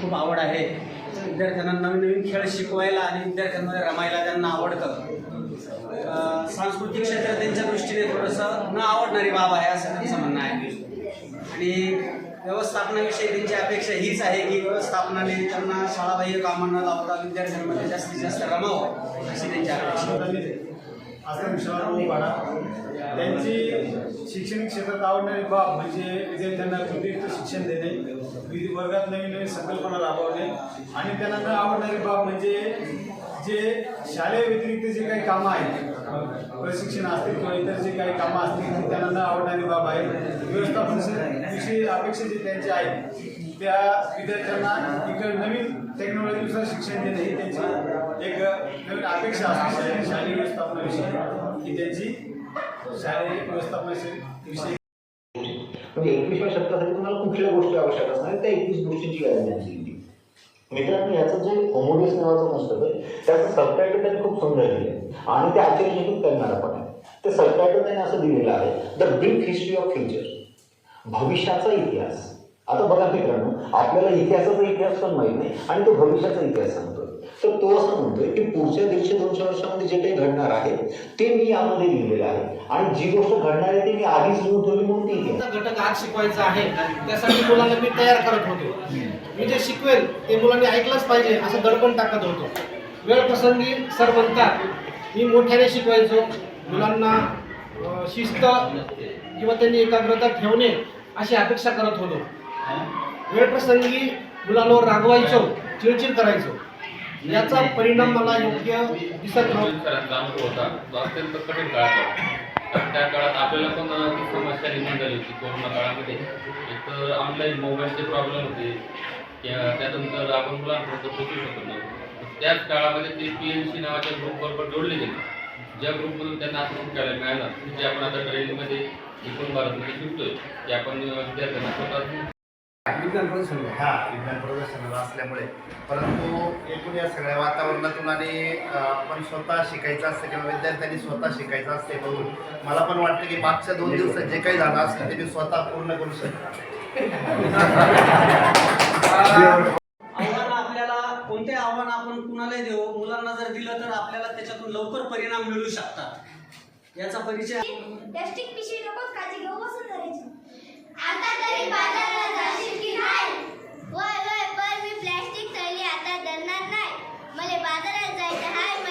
खूप आवड आहे. विद्यार्थ्यांना नवीन नवीन खेळ शिकवायला आणि विद्यार्थ्यांमध्ये रमायला त्यांना आवडतं. सांस्कृतिक क्षेत्र त्यांच्या दृष्टीने थोडंसं न आवडणारी बाब आहे असं त्यांचं म्हणणं आहे. आणि व्यवस्थापनाविषयी त्यांची अपेक्षा हीच आहे की व्यवस्थापनाने त्यांना शाळाबाह्य कामांना लावता विद्यार्थ्यांमध्ये जास्तीत जास्त रमावं अशी त्यांची अपेक्षा असा विश्वास शहर पाडा त्यांची शैक्षणिक क्षेत्रात आवडणारी बाब म्हणजे विद्यार्थ्यांना अतिरिक्त शिक्षण देणे. विधी वर्गात नवीन नवीन संकल्पना राबवणे. आणि त्यांना न आवडणारी बाब म्हणजे जे शालेय व्यतिरिक्त जे काही कामं आहेत प्रशिक्षण असतील किंवा इतर जे काही कामं असतील त्यांना न आवडणारी बाब आहे. व्यवस्थापन विषयी अपेक्षा जे त्यांची आहेत त्या विद्यार्थ्यांना इकडे नवीन टेक्नॉलॉजीनुसार शिक्षण देणे ही त्यांची एक नवीन अपेक्षा असते. शालेय शालेय व्यवस्थापनाविषयी ही त्यांची शालेय व्यवस्थापनाविषयी म्हणजे एकवीसव्या शतकासाठी तुम्हाला कुठल्या गोष्टी आवश्यक असणार त्या एकवीस गोष्टींची यादी त्यांनी दिली मित्रांनो याचं जे होमोडियस नावाचं पुस्तक आहे त्याचं सबटायटल त्यांनी खूप सुंदर दिलं आहे आणि ते आश्चर्यचकित करणार पण आहे. ते सबटायटल त्यांनी असं दिलेलं आहे the brief history of future भविष्याचा इतिहास. आता बघा मित्रांनो आपल्याला इतिहासाचा इतिहास पण माहीत नाही आणि तो भविष्याचा इतिहास सांगतोय. तर तो असं म्हणतोय की पुढच्या दीडशे दोनशे वर्षामध्ये जे काही घडणार आहे ते मी यामध्ये लिहिलेलं आहे. आणि जी गोष्ट घडणार आहे ती मी आधीच लिहून ठेवली म्हणून ती घटक आज शिकवायचा आहे त्यासाठी मुलांना मी तयार करत होतो. मी जे शिकवेल ते मुलांनी ऐकलंच पाहिजे असं दडपण टाकत होतो. वेळ प्रसंगी सर म्हणतात मी मोठ्याने शिकवायचो. मुलांना शिस्त किंवा त्यांनी एकाग्रता ठेवणे अशी अपेक्षा करत होतो. वेळप्रसंगी मुलांवर रागवायचो चिडचिड करायचो. याचा परिणाम मला योग्य दिसत अनुभव होता अत्यंत कठीण काळात त्या काळात आपल्याला पण ती समस्या निर्माण झाली होती. कोरोना काळामध्ये. एक तर ऑनलाईन मोबाईलचे प्रॉब्लेम होते. त्या- त्यानंतर आपण मुलांपर्यंत पोचू शकत नव्हतो. त्याच काळामध्ये ते पी एन सी नावाच्या ग्रुपबरोबर जोडले गेले. ज्या ग्रुपमधून त्यांना असं शिकायला मिळालं जे आपण आता ट्रेनिंगमध्ये एकूण भारतमध्ये शिकतोय की आपण विद्यार्थ्यांना स्वतः विज्ञान प्रदर्शन हा विज्ञान प्रदर्शनाला असल्यामुळे. परंतु एकूण या सगळ्या वातावरणातून आणि आपण स्वतः शिकायचं असतं किंवा विद्यार्थ्यांनी स्वतः शिकायचं असते बघून मला पण वाटतं की मागच्या दोन दिवसात जे काही झालं असतं ते मी स्वतः पूर्ण करू शकतो आव्हानं आपल्याला कोणते आव्हान आपण कुणालाही देऊ मुलांना जर दिलं तर आपल्याला त्याच्यातून लवकर परिणाम मिळू शकतात. याचा परिचय प्लास्टिक पिशवी नकोच काळजी घेऊ बसून धरायची. आता तरी बाजाराला जाशील की नाही? वय वय पण मी प्लास्टिक थैली आता धरणार नाही. मले बाजारात जायचं हाय.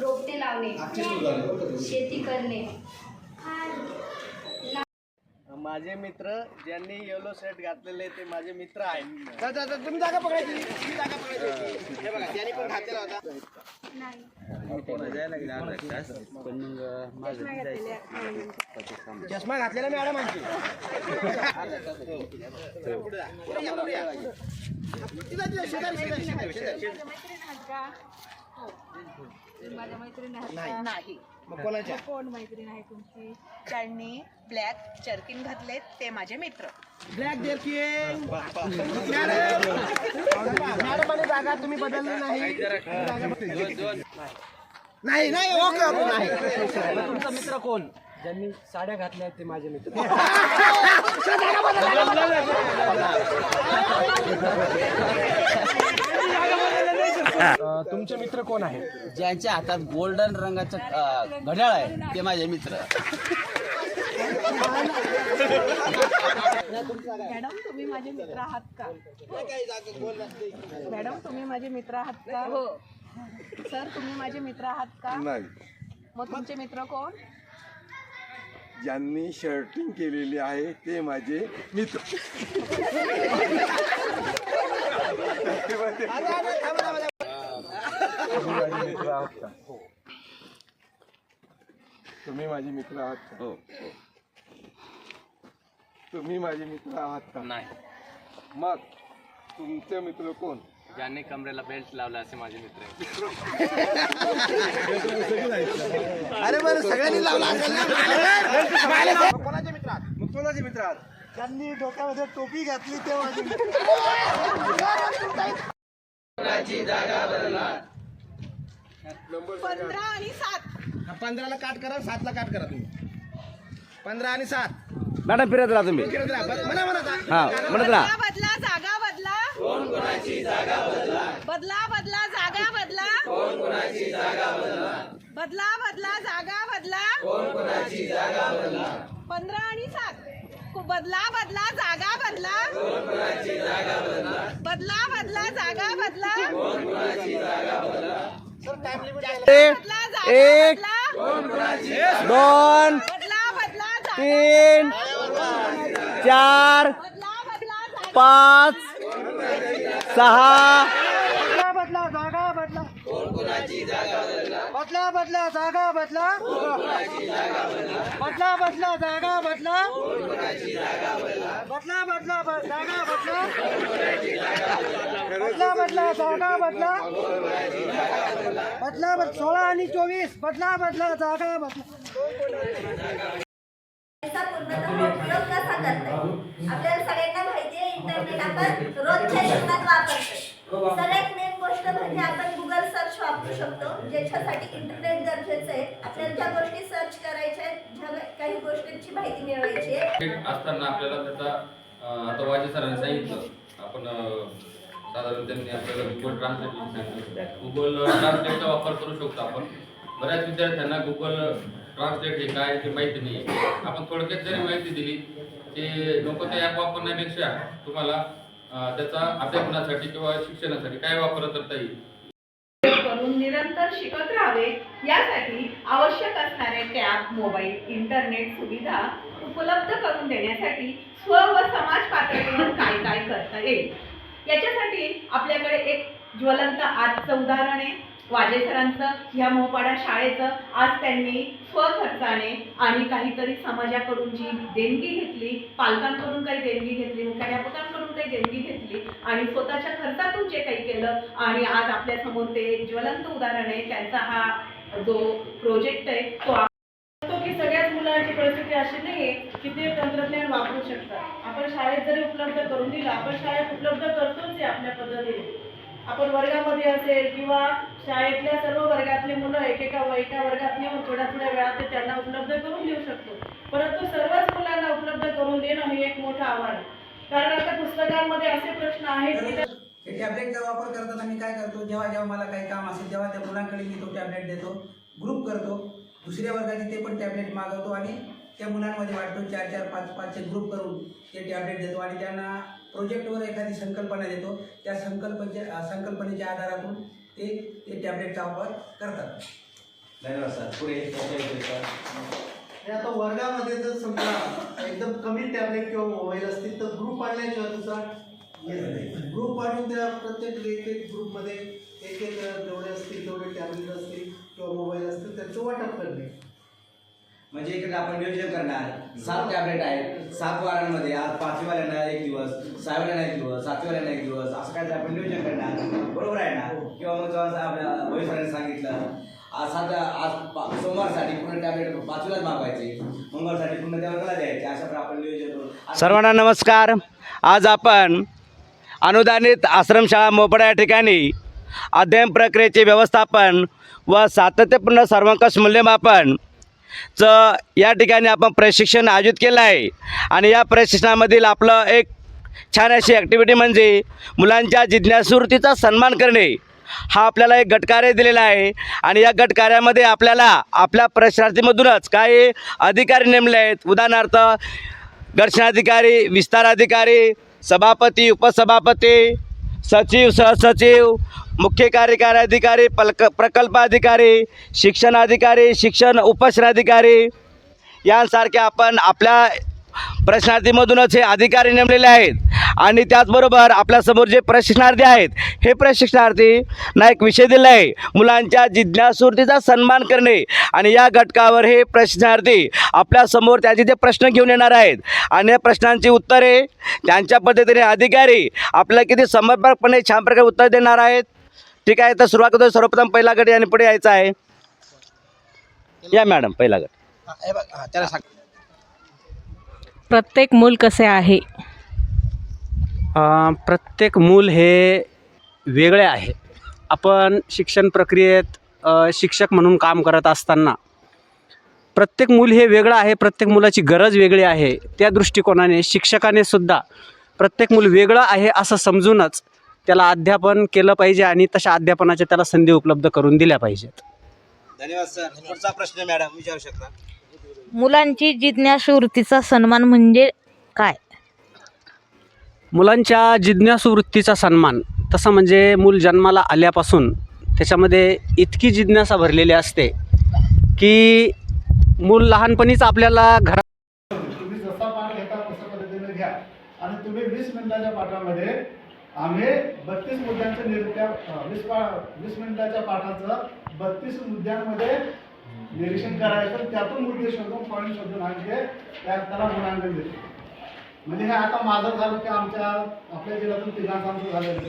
रोपटे लावणे. शेती करणे. माझे मित्र ज्यांनी येलो शर्ट घातलेले ते माझे मित्र आहेत. तुम्ही जागा पकडायची. तुम्ही जागा पकडायची. हे बघा त्यांनी पण घातलेला होता. चष्मा घातलेला. तिथं, तिथं, शेजारी, शेजारी, शेजारी, शेजारी. माझ्या मैत्रिणी नाही. आहेत. नाही. मग कोणाच्या? कोण मैत्रीण आहे तुमची? त्यांनी ब्लॅक जर्किन घातले ते माझे मित्र. ब्लॅक जर्किन जागा तुम्ही बदलली नाही. नाही नाही. Okay okay. नाही. तुमचा मित्र कोण? ज्यांनी साड्या घातल्या ते माझे मित्र. तुमचे मित्र कोण आहेत? ज्यांच्या हातात गोल्डन रंगाचं अं, घड्याळ आहे ते माझे मित्र. मॅडम तुम्ही माझे मित्र आहात का? मॅडम तुम्ही माझे मित्र आहात का? हो. सर तुम्ही माझे मित्र आहात का? मग तुमचे मित्र कोण? ज्यांनी शर्टिंग केलेली आहे ते माझे मित्र. माझे मित्र आहात का हो तुम्ही माझे मित्र आहात का? हो. तुम्ही माझे मित्र आहात का? नाही. मग तुमचे मित्र कोण? ज्यांनी कमरेला बेल्ट लावला असे माझे मित्र अरे बरं सगळ्यांनी लावला कोणाचे मित्र आहात? मग कोणाचे मित्र आहात? त्यांनी डोक्यामध्ये टोपी घातली ते माझे पंधरा आणि सात. पंधराला काट करा सातला काट करा तुम्ही. पंधरा आणि सात. मॅडम फिरत राहा तुम्ही. फिरत राहा. ब- म्हणा म्हणा आता. हा म्हणत राहा. बदला बदला जागा बदला. बदला बदला बदला जागा बदला बदला. बदला बदला जागा बदला. पंधरा आणि सात. कु- बदला बदला जागा बदला. बदला बदला जागा बदला. एक. दोन तीन चार पाच सहा बदला बदला जागा बदला बदला बदला जागा बदला. बदला बदला जागा बदला. बदला बदला जागा बदला. बदला बदला जागा बदला. बदला बदला सोळा आणि चोवीस. बदला बदला जागा बदला. उपयोग कसा करता आपल्याला सगळ्यांना माहिती आहे इंटरनेट आपण रोजच्या जीवनात वापरतो सगळ्यात गोष्ट म्हणजे आपण गुगल सर्च वापरू शकतो ज्याच्यासाठी इंटरनेट गरजेचं आहे. आपल्याला ज्या गोष्टी सर्च करायच्या आहेत ज्या काही गोष्टींची माहिती मिळवायची आहे. असताना आपल्याला त्याचा अं, आता वाजे सरांनी सांगितलं. आपण अं, साधारण त्यांनी आपल्याला गुगल ट्रान्सलेट सांगितलं. गुगल ट्रान्सलेटचा वापर करू शकतो आपण. बऱ्याच विद्यार्थ्यांना गुगल ट्रान्सलेट हे काय ते माहिती नाही आपण थोडक्यात जरी माहिती दिली ते नको ते ॲप वापरण्यापेक्षा तुम्हाला त्याचा अध्यापनासाठी किंवा शिक्षणासाठी काय वापर करता येईल? करून निरंतर शिकत राहावे यासाठी आवश्यक असणारे टॅब मोबाईल इंटरनेट सुविधा उपलब्ध करून देण्यासाठी स्व व समाज पातळीवर काय काय करता येईल? याच्यासाठी आपल्याकडे एक ज्वलंत आजचं उदाहरण आहे. वाजे सरांचं ह्या मोपाडा शाळेचं आज त्यांनी स्वखर्चाने आणि काहीतरी समाजाकडून जी देणगी घेतली पालकांकडून काही देणगी घेतली मुख्याध्यापकांकडून काही देणगी घेतली. आणि स्वतःच्या खर्चातून जे काही केलं आणि आज आपल्यासमोर ते ज्वलंत उदाहरण आहे. त्यांचा हा जो प्रोजेक्ट आहे तो तो की सगळ्याच मुलांची परिस्थिती अशी नाही आहे की ते तंत्रज्ञान वापरू शकतात. आपण शाळेत जरी उपलब्ध करून दिलं आपण शाळेत उपलब्ध करतोच आहे आपल्या पद्धतीने. आपण वर्गामध्ये असेल किंवा शाळेतल्या सर्व वर्गातले मुलं एकेका एका वर्गात नेऊन थोड्या थोड्या वेळात ते त्यांना उपलब्ध करून देऊ शकतो. परंतु सर्वच मुलांना उपलब्ध करून देणं हे एक मोठं आव्हान आहे. कारण आता पुस्तकांमध्ये असे प्रश्न आहेत की त्या हे टॅबलेटचा वापर करताना मी काय करतो जेव्हा जेव्हा मला काही काम असेल तेव्हा त्या मुलांकडे मी तो टॅबलेट देतो ग्रुप करतो दुसऱ्या वर्गाचे ते पण टॅबलेट मागवतो आणि त्या मुलांमध्ये वाटतो चार चार पाच पाचचे ग्रुप करून ते टॅबलेट देतो आणि त्यांना प्रोजेक्टवर एखादी संकल्पना देतो. त्या संकल्पनेच्या संकल्पनेच्या आधारातून ते ते टॅबलेटचा वापर करतात. धन्यवाद सर. पुढे आणि आता वर्गामध्ये जर समजा एकदम कमी टॅबलेट किंवा मोबाईल असतील तर ग्रुप आणल्याशिवाय दुसरा ग्रुप आणून त्या प्रत्येक एक एक ग्रुपमध्ये एक एक जेवढे असतील तेवढे टॅबलेट असतील किंवा मोबाईल असतील त्यांचं वाटप करणे. म्हणजे इकडे आपण नियोजन करणार. सात टॅबलेट आहेत. सात वारांमध्ये आज पाचवीवाल्यांना एक दिवस सहाव्याला एक दिवस सातवीवाल्यांना एक दिवस असं काय आपण नियोजन करणार. बरोबर आहे ना? किंवा मग जेव्हा आपल्या सरांनी सांगितलं आज साधा आज सोमवारसाठी पूर्ण टॅबलेट पाचवीलाच मागवायचे. मंगळवारसाठी पूर्ण त्या वर्गाला द्यायचे. अशा प्रकारे आपण नियोजन करू सर्वांना नमस्कार. आज आपण अनुदानित आश्रमशाळा मोपडा या ठिकाणी अध्ययन प्रक्रियेचे व्यवस्थापन व सातत्यपूर्ण सर्वंकष मूल्यमापन च या ठिकाणी आपण प्रशिक्षण आयोजित केलं आहे. आणि या प्रशिक्षणामधील आपलं एक छान अशी ॲक्टिव्हिटी म्हणजे मुलांच्या जिज्ञासूवृत्तीचा सन्मान करणे. हा आपल्याला एक गटकार्य दिलेला आहे. आणि या गटकार्यामध्ये आपल्याला आपल्या प्रशार्थीमधूनच काही अधिकारी नेमले आहेत. उदाहरणार्थ घर्षणाधिकारी विस्तार अधिकारी सभापती उपसभापती सचिव सहसचिव मुख्य कार्यकारी अधिकारी पलक प्रकल्प अधिकारी शिक्षण अधिकारी शिक्षण उपशिक्षणाधिकारी यांसारखे आपण आपल्या प्रश्नार्थीमधूनच हे अधिकारी नेमलेले आहेत. आणि त्याचबरोबर आपल्यासमोर जे प्रशिक्षणार्थी आहेत हे प्रशिक्षणार्थींना एक विषय दिला आहे. मुलांच्या जिज्ञासूर्तीचा सन्मान करणे. आणि या घटकावर हे प्रशिक्षणार्थी आपल्यासमोर त्याचे ते प्रश्न घेऊन येणार आहेत. आणि या प्रश्नांची उत्तरे त्यांच्या पद्धतीने अधिकारी आपल्याला किती समर्पकपणे छान प्रकारे उत्तर देणार आहेत. ठीक आहे तर सुरुवात करतो. सर्वप्रथम पहिला गट यांनी पुढे यायचा आहे. या मॅडम पहिला गट. त्याला सांग. प्रत्येक मूल कसे आहे? अ, प्रत्येक मूल हे वेगळे आहे. आपण शिक्षण प्रक्रियेत अ, शिक्षक म्हणून काम करत असताना प्रत्येक मूल हे वेगळं आहे प्रत्येक मुलाची गरज वेगळी आहे. त्या दृष्टिकोनाने शिक्षकाने सुद्धा प्रत्येक मूल वेगळं आहे असं समजूनच त्याला अध्यापन केलं पाहिजे आणि तशा अध्यापनाच्या त्याला संधी उपलब्ध करून दिल्या पाहिजेत. धन्यवाद सर. पुढचा प्रश्न मॅडम विचारू शकता? मुलांची जिज्ञासू वृत्तीचा सन्मान म्हणजे काय? मुलांच्या जिज्ञासू वृत्तीचा सन्मान तसं म्हणजे मूल जन्माला आल्यापासून त्याच्यामध्ये इतकी जिज्ञासा भरलेली असते की मूल लहानपणीच आपल्याला घरा तुम्ही जसा पाठ घेता तशा पद्धतीने घ्या. आणि तुम्ही वीस मिनिटाच्या पाठामध्ये आम्ही बत्तीस मुद्द्यांचं निरीत्या अं, वीस पा वीस मिनिटाच्या पाठाचं बत्तीस मुद्द्यांमध्ये निरीक्षण करायचं त्यातून मुद्दे शोधून पॉईंट शोधून आणले त्या त्याला गुणांकन देतो. म्हणजे हे आता माझं झालं की आमच्या आपल्या जिल्ह्यातून तिघांचं आमचं झालेलं